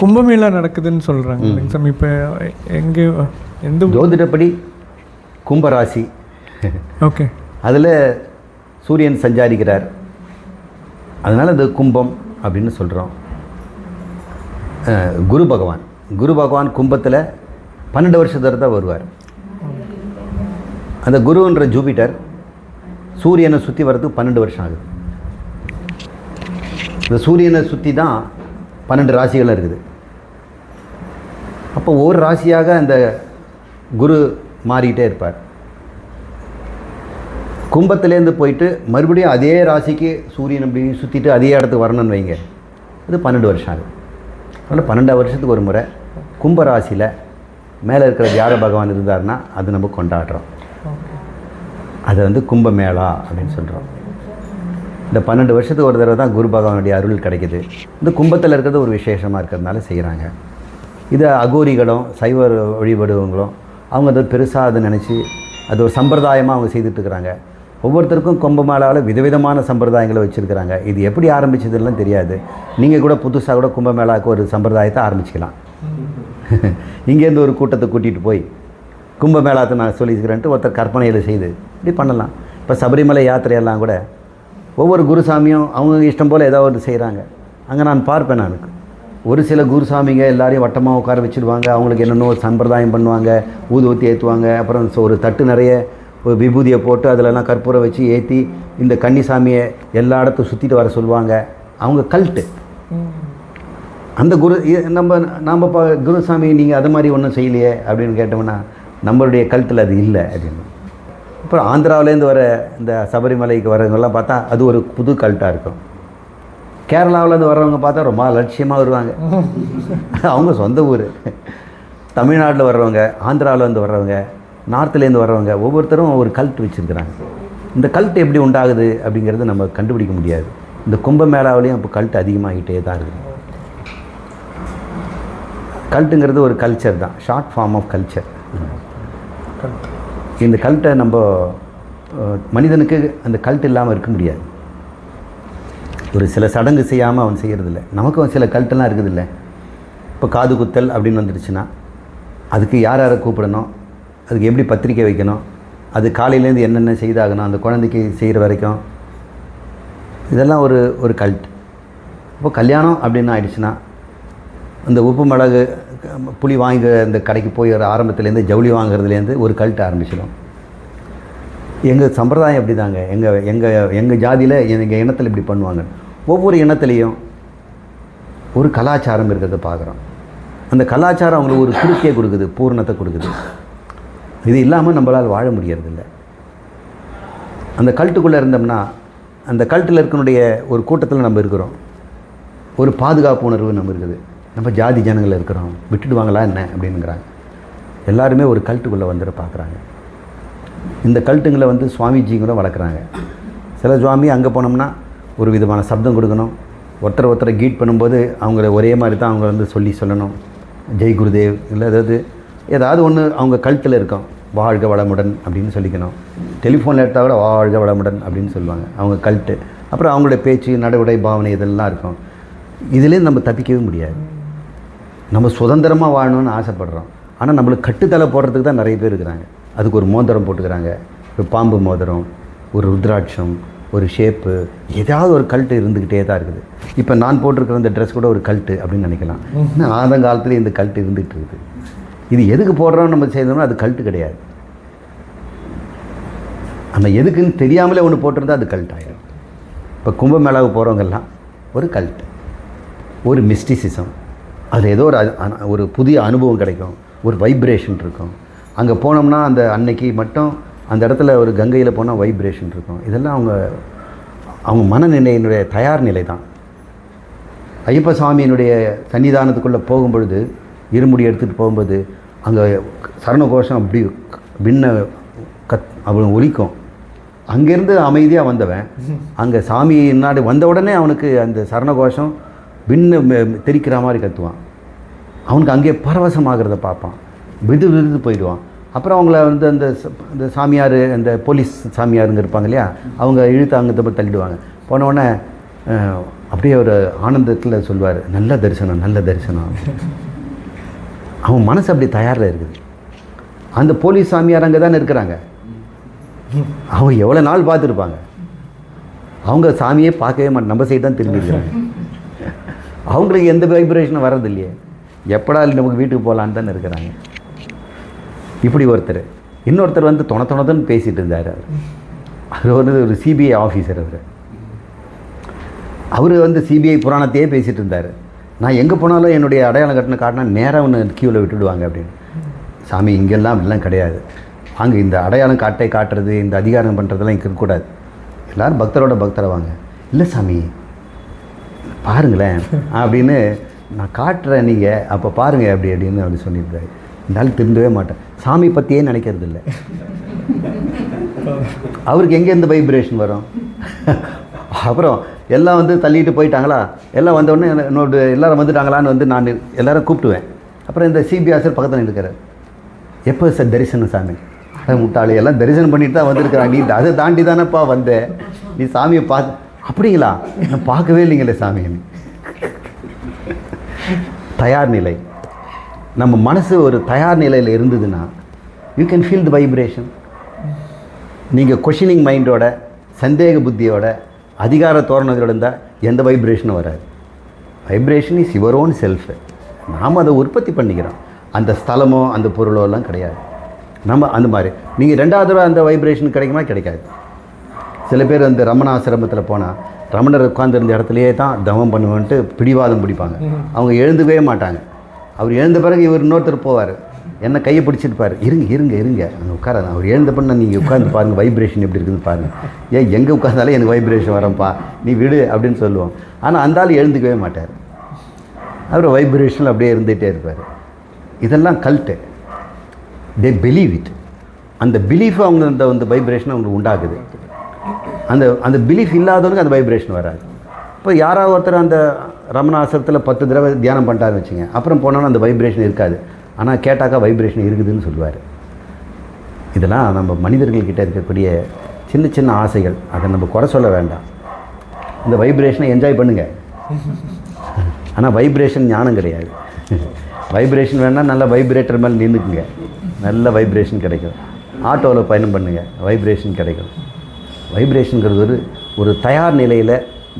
கும்பமேளா நடக்குதுன்னு சொல்கிறாங்க சாமி இப்போ எங்கே எந்த ஜோதிடப்படி கும்பராசி. ஓகே. அதில் சூரியன் சஞ்சாரிக்கிறார். அதனால் அது கும்பம் அப்படின்னு சொல்கிறோம் குரு பகவான். குரு பகவான் கும்பத்தில் பன்னெண்டு வருஷத்துல தான் வருவார். அந்த குருன்ற ஜூபிட்டர் சூரியனை சுற்றி வர்றதுக்கு பன்னெண்டு வருஷம் ஆகுது. இந்த சூரியனை சுற்றி தான் பன்னெண்டு ராசிகளும் இருக்குது. அப்போ ஒவ்வொரு ராசியாக அந்த குரு மாறிக்கிட்டே இருப்பார். கும்பத்துலேருந்து போயிட்டு மறுபடியும் அதே ராசிக்கு சூரியன் அப்படி சுற்றிட்டு அதே இடத்துக்கு வரணும்னு வைங்க. அது பன்னெண்டு வருஷம் ஆகுது. அதனால் பன்னெண்டாவது வருஷத்துக்கு ஒரு முறை கும்ப ராசியில் மேலே இருக்கிற வியாழ பகவான் இருந்தார்னா அது நம்ம கொண்டாடுறோம். அதை வந்து கும்பமேளா அப்படின்னு சொல்கிறோம் இந்த பன்னெண்டு வருஷத்துக்கு ஒரு தடவை தான் குரு பகவானுடைய அருள் கிடைக்குது. இந்த கும்பத்தில் இருக்கிறது ஒரு விசேஷமாக இருக்கிறதுனால செய்கிறாங்க இது அகோரிகளும் சைவ வழிபடுவங்களும் அவங்க அதை பெருசாக அதை நினச்சி அது ஒரு சம்பிரதாயமாக அவங்க செய்துட்டுருக்குறாங்க ஒவ்வொருத்தருக்கும் ஒவ்வொருத்தருக்கும் கும்பமேளாவில் விதவிதமான சம்பிரதாயங்களை வச்சுருக்கிறாங்க. இது எப்படி ஆரம்பிச்சதுலாம் தெரியாது. நீங்கள் கூட புதுசாக கூட கும்பமேளாவுக்கு ஒரு சம்பிரதாயத்தை ஆரம்பிச்சிக்கலாம். இங்கேருந்து ஒரு கூட்டத்தை கூட்டிகிட்டு போய் கும்பமேளாத்தை நான் சொல்லியிருக்கிறேன்ட்டு ஒருத்தர் கற்பனையில் செய்து இப்படி பண்ணலாம். இப்போ சபரிமலை யாத்திரையெல்லாம் கூட ஒவ்வொரு குருசாமியும் அவங்க இஷ்டம் போல் ஏதாவது ஒன்று செய்கிறாங்க அங்கே நான் பார்ப்பேன் நான் ஒரு சில குருசாமிங்க எல்லாரையும் வட்டமாக உட்கார வச்சுருவாங்க. அவங்களுக்கு என்னென்னோ சம்பிரதாயம் பண்ணுவாங்க. ஊதுவத்தி ஏற்றுவாங்க அப்புறம் ஒரு தட்டு நிறைய ஒரு விபூதியை போட்டு அதிலெல்லாம் கற்பூரம் வச்சு ஏற்றி இந்த கன்னிசாமியை எல்லா இடத்தையும் சுற்றிட்டு வர சொல்லுவாங்க. அவங்க கல்ட்டு அந்த குரு நம்ம நாம் குருசாமி நீங்கள் அது மாதிரி ஒன்றும் செய்யலையே அப்படின்னு கேட்டோம்னா நம்மளுடைய கல்ட்டில் அது இல்லை அப்படின்னு. அப்புறம் ஆந்திராவிலேருந்து வர இந்த சபரிமலைக்கு வரவங்கெல்லாம் பார்த்தா அது ஒரு புது கல்ட்டாக இருக்கும். கேரளாவிலேருந்து வர்றவங்க பார்த்தா ரொம்ப அலட்சியமாக வருவாங்க. அவங்க சொந்த ஊர். தமிழ்நாட்டில் வர்றவங்க ஆந்திராவிலேருந்து வர்றவங்க நார்த்துலேருந்து வர்றவங்க ஒவ்வொருத்தரும் ஒரு கல்ட் வச்சுருக்கிறாங்க. இந்த கல்ட் எப்படி உண்டாகுது அப்படிங்கிறது நம்ம கண்டுபிடிக்க முடியாது. இந்த கும்பமேளாவிலையும் இப்போ கல்ட் அதிகமாகிட்டே தான் இருக்குது கல்ட்டுங்கிறது ஒரு கல்ச்சர் தான். ஷார்ட் ஃபார்ம் ஆஃப் கல்ச்சர் இந்த கல்ட்டை நம்ம மனிதனுக்கு அந்த கல்ட் இல்லாமல் இருக்க முடியாது. ஒரு சில சடங்கு செய்யாமல் அவன் செய்கிறதில்ல நமக்கும் சில கல்ட்டெல்லாம் இருக்குதில்ல. இப்போ காது குத்தல் அப்படின்னு வந்துடுச்சுன்னா அதுக்கு யார் யாரை கூப்பிடணும்? அதுக்கு எப்படி பத்திரிக்கை வைக்கணும்? அது காலையிலேருந்து என்னென்ன செய்தாகணும்? அந்த குழந்தைக்கு செய்கிற வரைக்கும். இதெல்லாம் ஒரு ஒரு கல்ட் இப்போ கல்யாணம் அப்படின்னு ஆயிடுச்சுன்னா அந்த உப்பு மிளகு புளி வாங்கி இந்த கடைக்கு போய் ஆரம்பத்துலேருந்து ஜவுளி வாங்குறதுலேருந்து ஒரு கல்ட்டு ஆரம்பிச்சிடும். எங்கள் சம்பிரதாயம் அப்படி தாங்க எங்கள் எங்கள் எங்கள் ஜாதியில் எங்கள் இனத்தில் இப்படி பண்ணுவாங்க. ஒவ்வொரு இனத்துலேயும் ஒரு கலாச்சாரம் இருக்கிறத பார்க்குறோம். அந்த கலாச்சாரம் அவங்களுக்கு ஒரு திருப்தியை கொடுக்குது பூர்ணத்தை கொடுக்குது. இது இல்லாமல் நம்மளால் வாழ முடியறதில்ல. அந்த கல்ட்டுக்குள்ளே இருந்தோம்னா அந்த கல்ட்டில் இருக்கனுடைய ஒரு கூட்டத்தில் நம்ம இருக்கிறோம். ஒரு பாதுகாப்பு உணர்வு நம்ம இருக்குது. நம்ம ஜாதி ஜனங்கள் இருக்கிறோம் விட்டுடுவாங்களா என்ன அப்படின்னுங்கிறாங்க. எல்லாருமே ஒரு கல்ட்டுக்குள்ளே வந்துட பார்க்குறாங்க. இந்த கல்ட்டுங்களை வந்து சுவாமிஜிங்களும் வளர்க்குறாங்க. சில சுவாமி அங்கே போனோம்னா ஒரு விதமான சப்தம் கொடுக்கணும். ஒருத்தர் ஒருத்தரை கீட் பண்ணும்போது அவங்கள ஒரே மாதிரி தான் அவங்க வந்து சொல்லி சொல்லணும். ஜெய் குருதேவ் இல்லை ஏதாவது ஏதாவது ஒன்று அவங்க கழுத்தில் இருக்கும். வாழ்க வளமுடன் அப்படின்னு சொல்லிக்கணும். டெலிஃபோனில் எடுத்தால் கூட வாழ்க வளமுடன் அப்படின்னு சொல்லுவாங்க. அவங்க கல்ட்டு அப்புறம் அவங்களுடைய பேச்சு நடவடை பாவனை இதெல்லாம் இருக்கும். இதுலேருந்து நம்ம தப்பிக்கவே முடியாது. நம்ம சுதந்திரமாக வாழணும்னு ஆசைப்படுறோம். ஆனால் நம்மளுக்கு கட்டுத்தலை போடுறதுக்கு தான் நிறைய பேர் இருக்கிறாங்க. அதுக்கு ஒரு மோதிரம் போட்டுக்கிறாங்க. ஒரு பாம்பு மோதிரம் ஒரு ருத்ராட்சம் ஒரு ஷேப்பு ஏதாவது ஒரு கல்ட்டு இருந்துக்கிட்டே தான் இருக்குது. இப்போ நான் போட்டிருக்கிற இந்த ட்ரெஸ் கூட ஒரு கல்ட்டு அப்படின்னு நினைக்கலாம். இன்னும் ஆதங்காலத்துலேயே இந்த கல்ட்டு இருந்துகிட்டு இருக்குது. இது எதுக்கு போடுறோம் நம்ம செய்தோம்னா அது கல்ட்டு கிடையாது. ஆனால் எதுக்குன்னு தெரியாமலே ஒன்று போட்டிருந்தா அது கல்ட் ஆகிடும் இப்போ கும்பமேளாவுக்கு போகிறவங்கெல்லாம் ஒரு கல்ட்டு ஒரு மிஸ்டிசிசம் அதில் ஏதோ ஒரு ஒரு புதிய அனுபவம் கிடைக்கும். ஒரு வைப்ரேஷன் இருக்கும். அங்கே போனோம்னா அந்த அன்னைக்கு மட்டும் அந்த இடத்துல ஒரு கங்கையில் போனால் வைப்ரேஷன் இருக்கும். இதெல்லாம் அவங்க அவங்க மனநிலையினுடைய தயார் நிலை தான் ஐயப்ப சுவாமியினுடைய சன்னிதானத்துக்குள்ளே போகும்பொழுது இருமுடி எடுத்துகிட்டு போகும்போது அங்கே சரணகோஷம் அப்படி பின்ன கத் அவன் ஒலிக்கும். அங்கேருந்து அமைதியாக வந்தவன். அங்கே சாமி நாடு வந்த உடனே அவனுக்கு அந்த சரணகோஷம் விண்ண மெ- தெரிக்கிற மாதிரி கத்துவான். அவனுக்கு அங்கே பரவசமாகிறத பார்ப்பான். விது விருது போயிடுவான். அப்புறம் அவங்கள வந்து அந்த இந்த அந்த சாமியார் அந்த போலீஸ் சாமியாருங்க இருப்பாங்க இல்லையா? அவங்க இழுத்து அங்கே போய் தள்ளிடுவாங்க. போனவுடனே அப்படியே ஒரு ஆனந்தத்தில் சொல்வார் நல்ல தரிசனம் நல்ல தரிசனம். அவன் மனசு அப்படி தயாரில் இருக்குது. அந்த போலீஸ் சாமியார் அங்கே தானே இருக்கிறாங்க. அவங்க எவ்வளோ நாள் பார்த்துருப்பாங்க. அவங்க சாமியே பார்க்கவே மாட்டேன் நம்ம சைடு தான் திரும்பி இருக்கிறாங்க அவங்களுக்கு எந்த வைப்ரேஷனும் வர்றது இல்லையே எப்படா நமக்கு வீட்டுக்கு போகலான்னு தானே இருக்கிறாங்க. இப்படி ஒருத்தர். இன்னொருத்தர் வந்து தொண தொணதன்னு பேசிகிட்டு இருந்தார் அவர். அவர் வந்து ஒரு சிபிஐ ஆஃபீஸர் அவர். அவர் வந்து சிபிஐ புராணத்தையே பேசிகிட்டு இருந்தார். நான் எங்கே போனாலும் என்னுடைய அடையாளம் கட்டின காட்டினா நேராக ஒன்று கியூவில் விட்டுடுவாங்க அப்படின்னு. சாமி இங்கெல்லாம் அப்படிலாம் கிடையாது. அங்கே இந்த அடையாளம் காட்டை காட்டுறது இந்த அதிகாரம் பண்ணுறதெல்லாம் இருக்கக்கூடாது. எல்லோரும் பக்தரோட பக்தரை வாங்க. இல்லை சாமி பாருங்களேன் அப்படின்னு நான் காட்டுறேன் நீங்கள் அப்போ பாருங்க அப்படி அப்படின்னு அப்படி சொல்லியிருக்காரு. இருந்தாலும் திருந்தவே மாட்டேன். சாமி பற்றியே நினைக்கிறது இல்லை. அவருக்கு எங்கேருந்து வைப்ரேஷன் வரும்? அப்புறம் எல்லாம் வந்து தள்ளிட்டு போயிட்டாங்களா? எல்லாம் வந்தோடனே என்னோட எல்லாரும் வந்துட்டாங்களான்னு வந்து நான் எல்லாரும் கூப்பிடுவேன் அப்புறம் இந்த சிபிஆசர் பக்கத்தில் இருக்கிறார் எப்போ சார் தரிசனம் சாமி? முட்டாளி எல்லாம் தரிசனம் பண்ணிட்டு தான் வந்திருக்கிறான் நீ அதை தாண்டி தானேப்பா வந்த? நீ சாமியை பார்த்து அப்படிங்களா? நான் பார்க்கவே இல்லைங்களே சாமின்னு தயார் நிலை. நம்ம மனசு ஒரு தயார் நிலையில் இருந்ததுன்னா you can feel the vibration நீங்கள் கொஷினிங் மைண்டோட சந்தேக புத்தியோட அதிகார தோரணத்தோட இருந்தால் எந்த வைப்ரேஷனும் வராது. Vibration is your own self நாம் அதை உற்பத்தி பண்ணிக்கிறோம். அந்த ஸ்தலமோ அந்த பொருளோ எல்லாம் கிடையாது. நம்ம அந்த மாதிரி. நீங்கள் ரெண்டாவது தடவை அந்த வைப்ரேஷன் கிடைக்குமா? கிடைக்காது. சில பேர் அந்த ரமண ஆசிரமத்தில் போனால் ரமணர் உட்காந்துருந்த இடத்துலையே தான் தவம் பண்ணுவேன்ட்டு பிடிவாதம் பிடிப்பாங்க. அவங்க எழுந்துக்கவே மாட்டாங்க. அவர் எழுந்த பிறகு இவர் இன்னொருத்தர் போவார். என்ன கையை பிடிச்சிருப்பார் இருங்க இருங்க இருங்க. அங்கே உட்கார அவர் எழுந்த பண்ண நீங்கள் உட்காந்து பாருங்கள் வைப்ரேஷன் எப்படி இருக்குன்னு பாருங்கள் ஏன் எங்கே உட்காந்தாலும் எனக்கு வைப்ரேஷன் வரப்பா நீ விடு அப்படின்னு சொல்லுவோம். ஆனால் அந்த ஆள் எழுந்துக்கவே மாட்டார். அவர் வைப்ரேஷனில் அப்படியே இருந்துகிட்டே இருப்பார். இதெல்லாம் கல்ட்டு தே பிலீவ் இட் அந்த பிலீஃப் அவங்க அந்த அந்த வைப்ரேஷன் அவங்களுக்கு உண்டாக்குது அந்த அந்த பிலீஃப் இல்லாதவனுக்கு அந்த வைப்ரேஷன் வராது. இப்போ யாராவது ஒருத்தர் அந்த ரமணாசிரத்தில் பத்து தடவை தியானம் பண்ணிட்டாருன்னு வச்சுங்க அப்புறம் போனாலும் அந்த வைப்ரேஷன் இருக்காது. ஆனால் கேட்டாக்கா வைப்ரேஷன் இருக்குதுன்னு சொல்லுவார். இதெல்லாம் நம்ம மனிதர்கள்கிட்ட இருக்கக்கூடிய சின்ன சின்ன ஆசைகள். அதை நம்ம குறை சொல்ல வேண்டாம். இந்த வைப்ரேஷனை என்ஜாய் பண்ணுங்கள் ஆனால் வைப்ரேஷன் ஞானம் கிடையாது. வைப்ரேஷன் வேணால் நல்ல வைப்ரேட்டர் மேலே நின்றுக்குங்க நல்ல வைப்ரேஷன் கிடைக்கும். ஆட்டோவில் பயணம் பண்ணுங்கள் வைப்ரேஷன் கிடைக்கும். வைப்ரேஷனுங்கிறது ஒரு ஒரு தயார் நிலையில்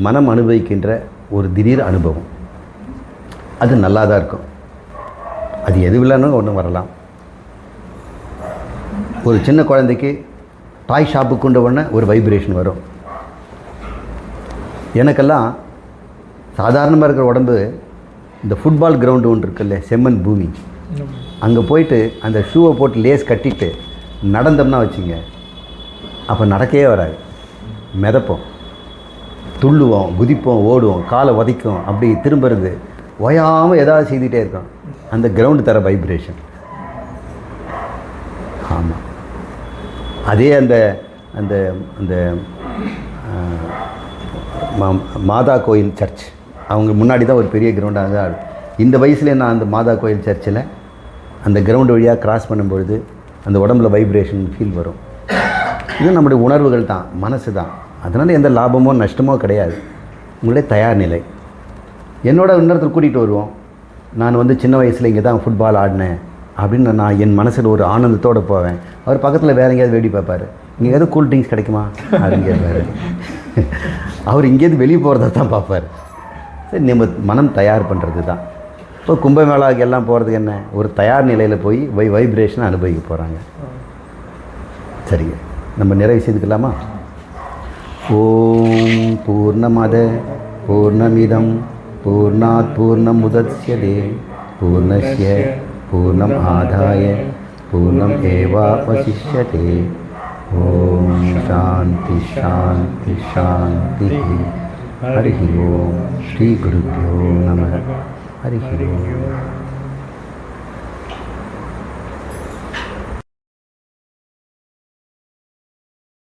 மனம் அனுபவிக்கின்ற ஒரு திடீர் அனுபவம். அது நல்லா தான் இருக்கும். அது எது இல்லைன்னு ஒன்றும் வரலாம். ஒரு சின்ன குழந்தைக்கு டாய் ஷாப்புக்கு கொண்ட உடனே ஒரு வைப்ரேஷன் வரும். எனக்கெல்லாம் சாதாரணமாக இருக்கிற உடம்பு இந்த ஃபுட்பால் கிரவுண்டு ஒன்று இருக்குல்ல செம்மண் பூமி. அங்கே போயிட்டு அந்த ஷூவை போட்டு லேஸ் கட்டிட்டு நடந்தோம்னா வச்சுங்க அப்போ நடக்கவே வராது. மிதப்போம். துள்ளுவோம் குதிப்போம் ஓடுவோம் காலை உதைக்கும் அப்படி திரும்புறது ஓயாமல் ஏதாவது செய்துகிட்டே இருக்கோம். அந்த கிரவுண்டு தர வைப்ரேஷன் ஆமாம் அதே அந்த அந்த அந்த மா- மாதா கோயில் சர்ச் அவங்க முன்னாடி தான் ஒரு பெரிய கிரவுண்டாக தான் இந்த வயசுல நான் அந்த மாதா கோயில் சர்ச்சில் அந்த கிரவுண்டு வழியாக கிராஸ் பண்ணும்பொழுது அந்த உடம்புல வைப்ரேஷன் ஃபீல் வரும். இது நம்முடைய உணர்வுகள் தான் மனசு தான். அதனால் எந்த லாபமோ நஷ்டமோ கிடையாது. உங்களுடைய தயார் நிலை. என்னோட இன்னொருத்தர் கூட்டிகிட்டு வருவோம். நான் வந்து சின்ன வயசில் இங்கே தான் ஃபுட்பால் ஆடினேன் அப்படின்னு நான் என் மனசில் ஒரு ஆனந்தத்தோடு போவேன். அவர் பக்கத்தில் வேறு எங்கேயாவது வேடி பார்ப்பார். இங்கே எதுவும் கூல் ட்ரிங்க்ஸ் கிடைக்குமா? அப்படின்னு கேட்பாரு. அவர் இங்கேருந்து வெளியே போகிறத தான் பார்ப்பார். சரி நம்ம மனம் தயார் பண்ணுறது தான். இப்போ கும்பமேளாவுக்கு எல்லாம் போகிறதுக்கு என்ன? ஒரு தயார் நிலையில் போய் வை வைப்ரேஷனை அனுபவிக்க போகிறாங்க சரிங்க. நம்ம நிறைவு செய்துக்கலாமா? ஓம் பூர்ணமத பூர்ணமிதம் பூர்ணாத் பூர்ணம் உதட்சியதே பூர்ணஸ்ய பூர்ணம் ஆதாய பூர்ணம் ஏவாவசிஷ்யதே ஓம் சாந்தி சாந்தி சாந்தி. ஹரி ஓம். ஸ்ரீ குருப்பியோ நம. ஹரி ஓம்.